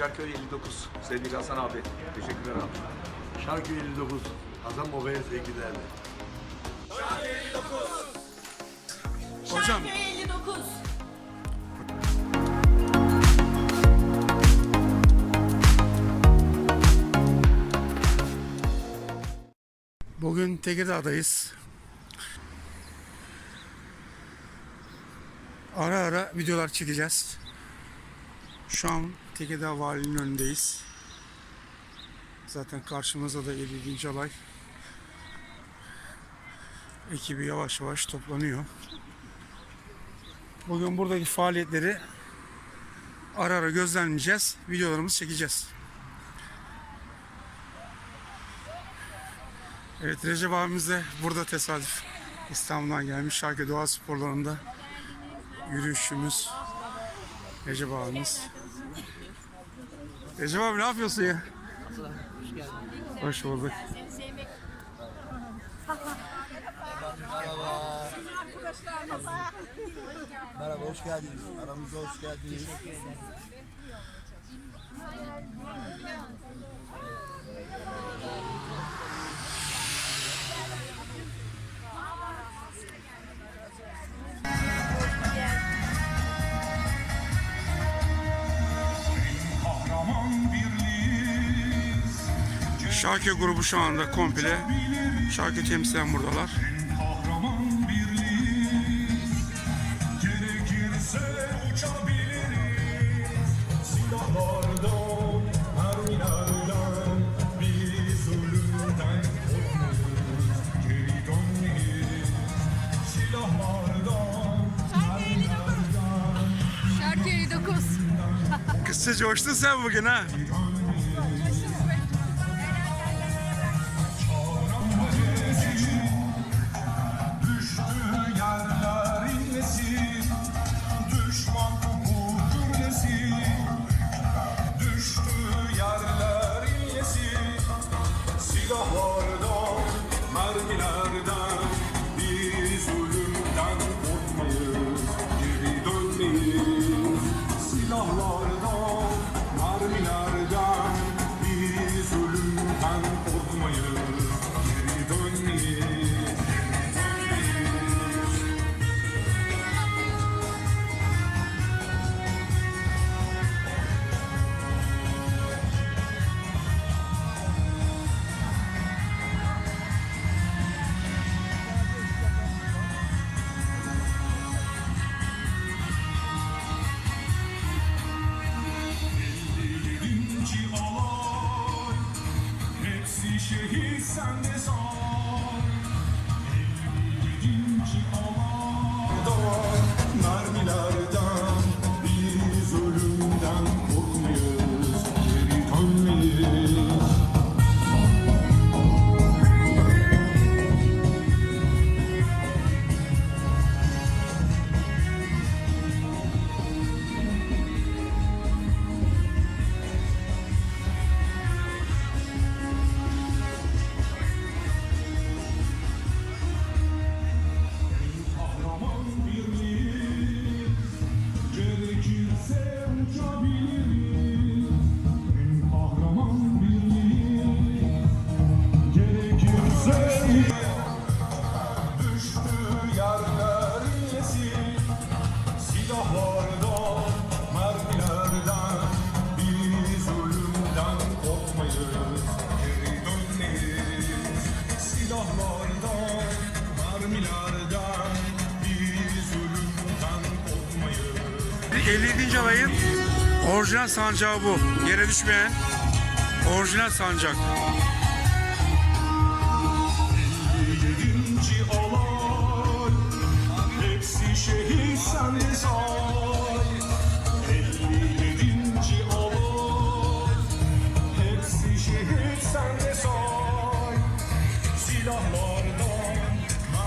Şarköy 59. Sevgili Hasan abi. Teşekkürler abi. Şarkı 59. Hasan Baba'ya sevgilerle. Hocam. Şarköy 59. Bugün Tekirdağ'dayız. Ara ara videolar çekeceğiz. Şu an Tekirdağ Valiliğinin önündeyiz. Zaten karşımızda da 7. alay. Ekibi yavaş yavaş toplanıyor. Bugün buradaki faaliyetleri ara ara gözlemleyeceğiz. Videolarımızı çekeceğiz. Evet Recep abimiz de burada tesadüf İstanbul'dan gelmiş. Şarkı Doğa Sporları'nda yürüyüşümüz. Recep abimiz. Recep abi ne yapıyorsun ya? Hoş bulduk. Merhaba, hoş geldiniz. Aramıza hoş geldiniz. Şarkı grubu şu anda komple şarkı temsilen buradalar. Kahraman birliğiz Gerekirse uçabiliriz Silahlardan, mermilerden Biz ölümden korkmayız Geri dönmeyiz Silahlardan, mermilerden Şarkı 59. Kızça coştun sen bugün ha. Sancağı bu. Yere düşmeyen orijinal sancak.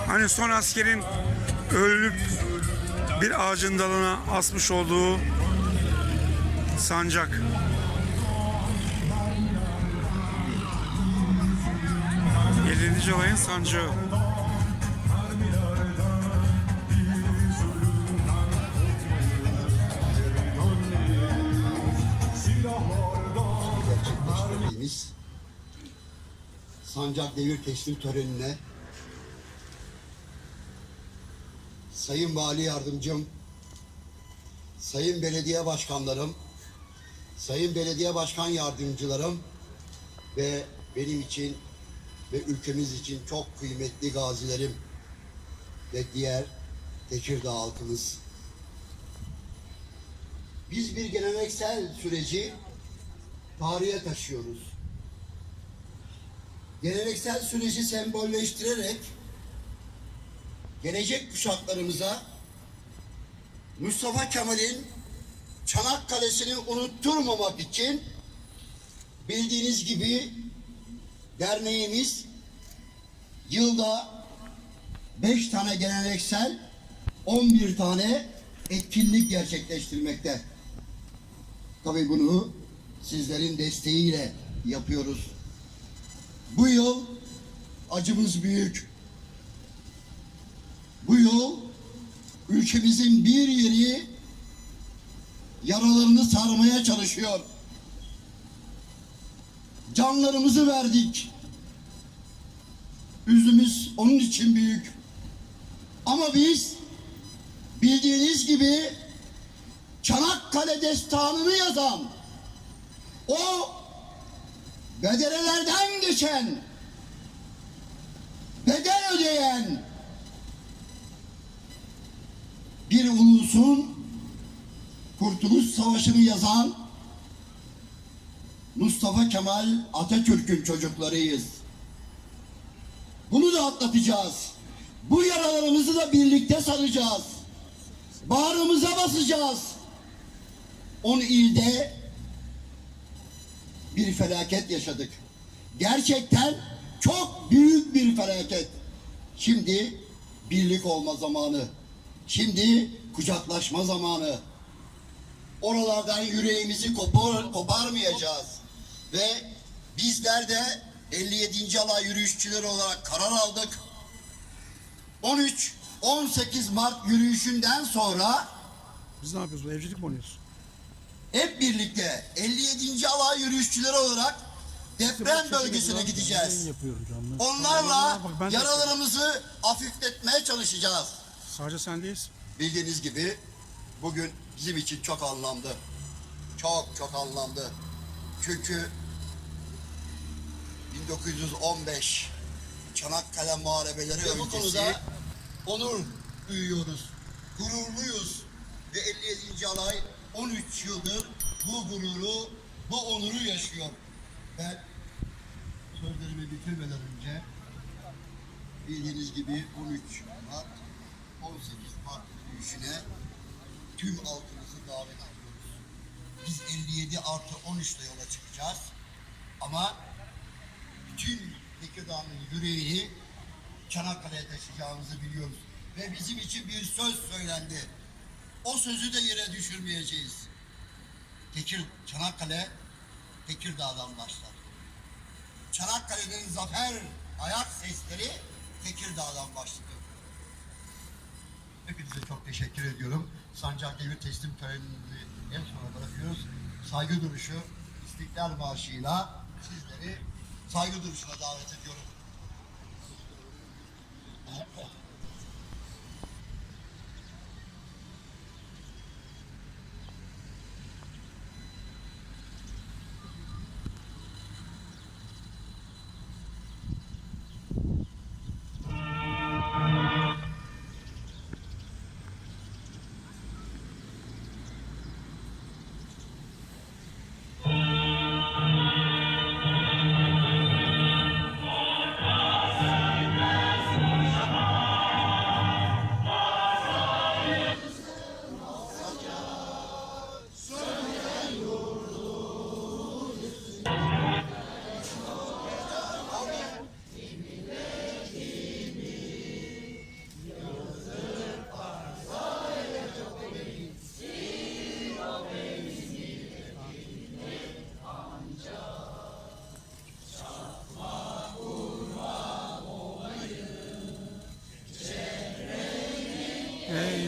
Hani son askerin ölüp bir ağacın dalına asmış olduğu sancak. 50. olayın sancağı. Sancak devir teslim törenine Sayın Vali Yardımcım, Sayın Belediye Başkanlarım, Sayın Belediye Başkan Yardımcılarım ve benim için ve ülkemiz için çok kıymetli gazilerim ve diğer Tekirdağ halkımız. Biz bir geleneksel süreci tarihe taşıyoruz. Geleneksel süreci sembolleştirerek gelecek kuşaklarımıza Mustafa Kemal'in Çanakkale'sini unutturmamak için bildiğiniz gibi derneğimiz yılda beş tane geleneksel 11 tane etkinlik gerçekleştirmekte. Tabii bunu sizlerin desteğiyle yapıyoruz. Bu yıl acımız büyük. Bu yıl ülkemizin bir yeri yaralarını sarmaya çalışıyor. Canlarımızı verdik. Üzümüz onun için büyük. Ama biz bildiğiniz gibi Çanakkale destanını yazan o bedelelerden geçen bedel ödeyen bir ulusun Kurtuluş Savaşı'nı yazan Mustafa Kemal Atatürk'ün çocuklarıyız. Bunu da atlatacağız. Bu yaralarımızı da birlikte saracağız. Bağrımıza basacağız. 10 ilde bir felaket yaşadık. Gerçekten çok büyük bir felaket. Şimdi birlik olma zamanı. Şimdi kucaklaşma zamanı. Oralardan yüreğimizi kopar, koparmayacağız. Ve bizler de 57. alay yürüyüşçüleri olarak karar aldık. 13-18 Mart yürüyüşünden sonra Biz ne yapıyoruz? Evcilik mi oynuyoruz? hep birlikte 57. alay yürüyüşçüleri olarak deprem bölgesine gideceğiz. Onlarla yaralarımızı hafifletmeye çalışacağız. Sadece sen değilsin. Bildiğiniz gibi bugün bizim için çok anlamlı. Çok çok anlamlı. Çünkü 1915 Çanakkale Muharebeleri öncesi onur duyuyoruz. Gururluyuz. Ve 57. alay 13 yıldır bu gururu, bu onuru yaşıyor. Ben sözlerimi bitirmeden önce bildiğiniz gibi 13 Mart 18 Mart yürüyüşüne tüm halkımızı davet ediyoruz. Biz 57 artı 13 ile yola çıkacağız. Ama bütün Tekirdağ'ın yüreğini Çanakkale'ye taşıyacağımızı biliyoruz. Ve bizim için bir söz söylendi. O sözü de yere düşürmeyeceğiz. Tekir, Çanakkale Tekirdağ'dan başlar. Çanakkale'nin zafer ayak sesleri Tekirdağ'dan başladı. Hepinize çok teşekkür ediyorum. Sancak Devir teslim törenini en sona bırakıyoruz. Saygı duruşu İstiklal Marşı'yla sizleri saygı duruşuna davet ediyorum.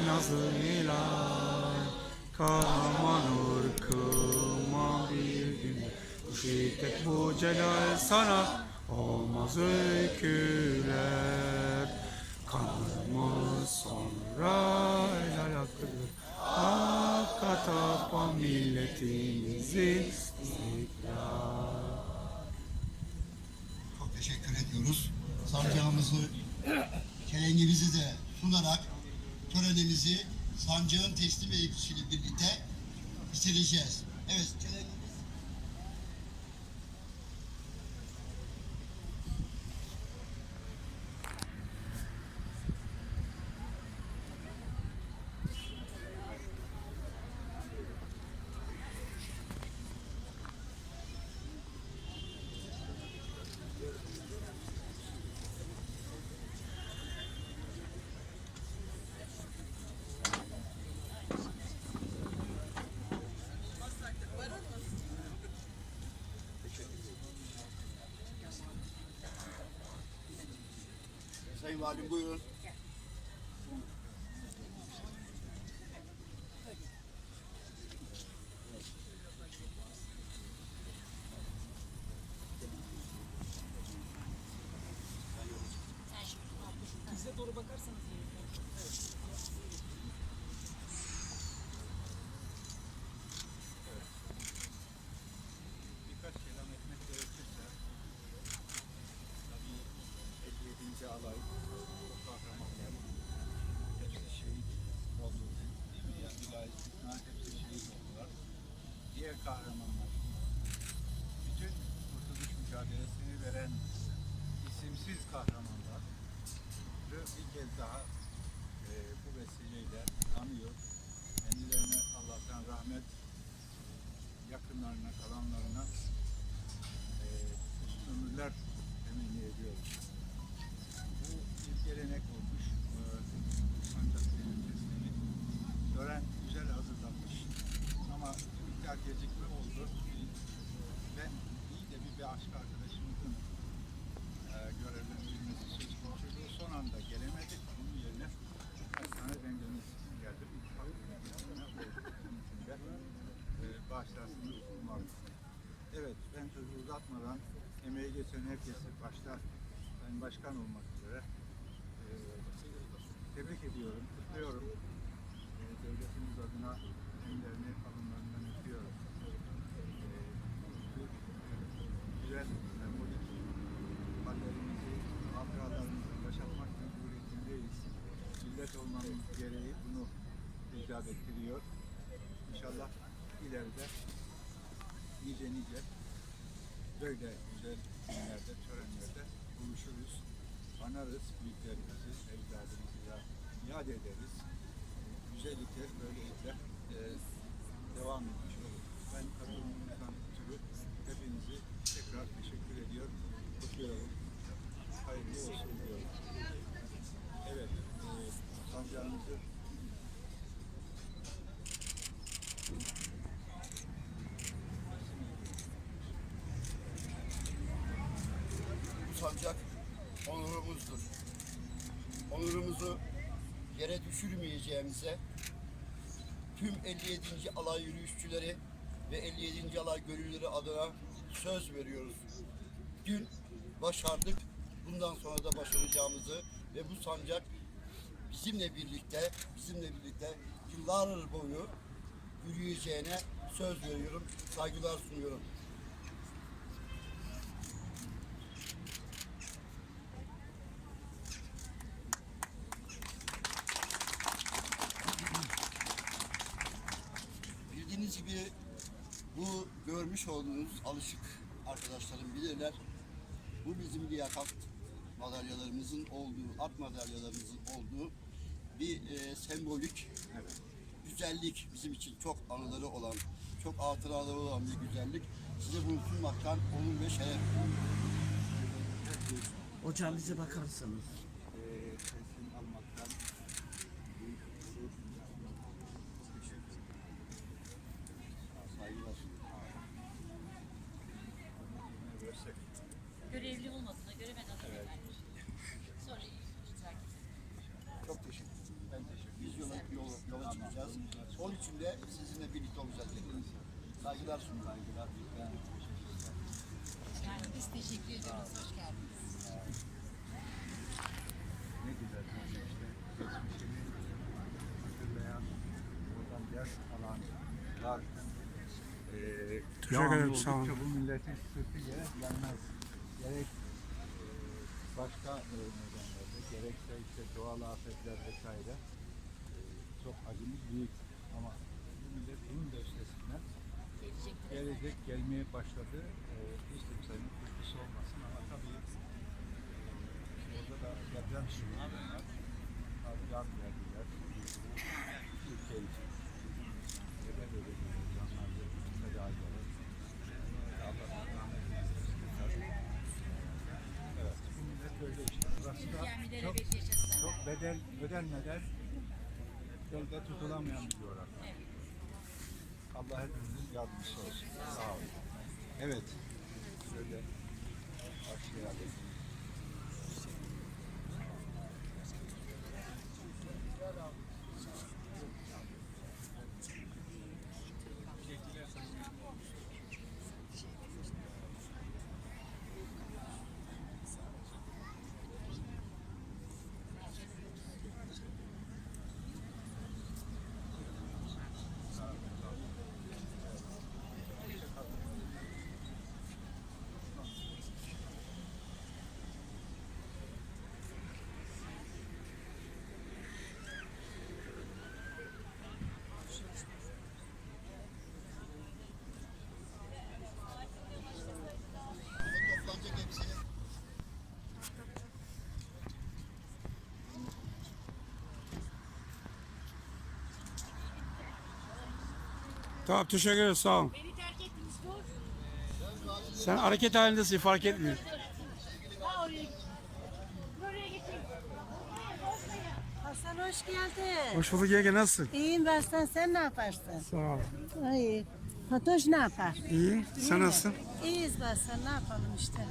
Nazlı hilal, kahraman ırkıma bir gün. Şiddet bu celal sana olmaz öyküler. Kanımız sonra helal hakkıdır. Hakka tapan milletimizin törenimizi sancağın teslim edilişiyle birlikte bitireceğiz. Evet, kelengimiz Sayın Valim buyurun. birkaç kelam etmek gerekirse tabii 57. alay o kahramanlar hepsi şehit oldu değil mi? Yani Vilayet Hükümet hepsi şehit oldular. Diğer kahramanlar bütün kurtuluş mücadelesini veren isimsiz kahramanlar bir kez daha e, bu vesileyle anıyor. Kendilerine Allah'tan rahmet, yakınlarına, kalanlarına e, uzun ömürler temenni ediyoruz. Bu bir gelenek olmuş. E, Sancak Devletesi'ni tören güzel hazırlanmış. Ama bir miktar gecikme oldu. Ben iyi de bir, bir aşk arkadaşımızın e, görevlendirilmesi söz konusuydu. O son anda gelemedi. Bunun yerine birkaç tane bendeniz geldi. Bir hakkında bir sene oldu. Bunun için de e, bağışlarsınız umarım. Evet, ben sözü uzatmadan emeği geçen herkesi başta ben başkan olmak üzere e, tebrik ediyorum, kutluyorum. Böyle güzel günlerde, törenlerde buluşuruz. Anarız büyüklerimizi, ecdadımızı ya yad ederiz. Güzellikler böylelikle e, devam etmiş olur. Ben katılımınızdan ötürü hepinizi tekrar teşekkür ediyor, kutluyorum. Hayırlı olsun diyorum. Evet, e, sancağınızı bu sancak onurumuzdur. Onurumuzu yere düşürmeyeceğimize tüm 57. alay yürüyüşçüleri ve 57. alay gönüllüleri adına söz veriyoruz. Dün başardık. Bundan sonra da başaracağımızı ve bu sancak bizimle birlikte, bizimle birlikte yıllar boyu yürüyeceğine söz veriyorum. Saygılar sunuyorum. Bildiğiniz gibi bu olduğunuz alışık arkadaşlarım bilirler. Bu bizim liyakat madalyalarımızın olduğu, art madalyalarımızın olduğu bir e, sembolik güzellik bizim için çok anıları olan, çok hatıraları olan bir güzellik. Size bunu sunmaktan onur ve şeref. Hocam bize bakarsanız. birlikte olacağız dediniz. Saygılar sunuyorum. Saygılar. Yani, biz teşekkür ediyoruz. Hoş geldiniz. Ne güzel işte. Geçmişini hatırlayan oradan ders alanlar ee, Teşekkür ederim. Sağ olun. Bu milletin sırtı gerek yanmaz. Gerek başka e, nedenlerde, gerekse işte doğal afetler vesaire e, çok acımız büyük ama Gelecek, gelmeye başladı. E, hiç kimsenin kuşkusu olmasın ama tabii e, orada da deprem sürüyorlar. Tabii yan verdiler. Ülke için. Neden öyle bir canlar. Allah'ın rahmet eylesin. Evet, bu millet böyle işte. Burası da çok, çok bedel, ödenmeden elde tutulamayan bir coğrafya. Allah hepimizin yardımcısı olsun. Sağ olun. Evet. Şöyle başlayalım. Tamam teşekkür ederim sağ olun. Beni terk ettiniz dur. Sen hareket halindesin fark etmiyor. Ha oraya git. Buraya getir. Hasan hoş geldin. Hoş bulduk yenge nasılsın? İyiyim ben sen, sen ne yaparsın? Sağ ol. Ay, Fatoş ne yapar? İyi. Sen nasılsın? İyiyiz ben sen ne yapalım işte.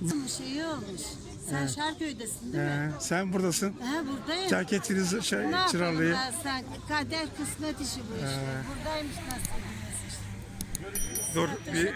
Bir şey iyi olmuş. Sen Şarköy'desin değil mi? Ee, sen buradasın. He buradayım. Terk ettiniz şey, ne yapalım Çırarlı'yı. ben sen? Kader kısmet işi bu işte. Buradaymış nasıl bilmez işte. Dur bir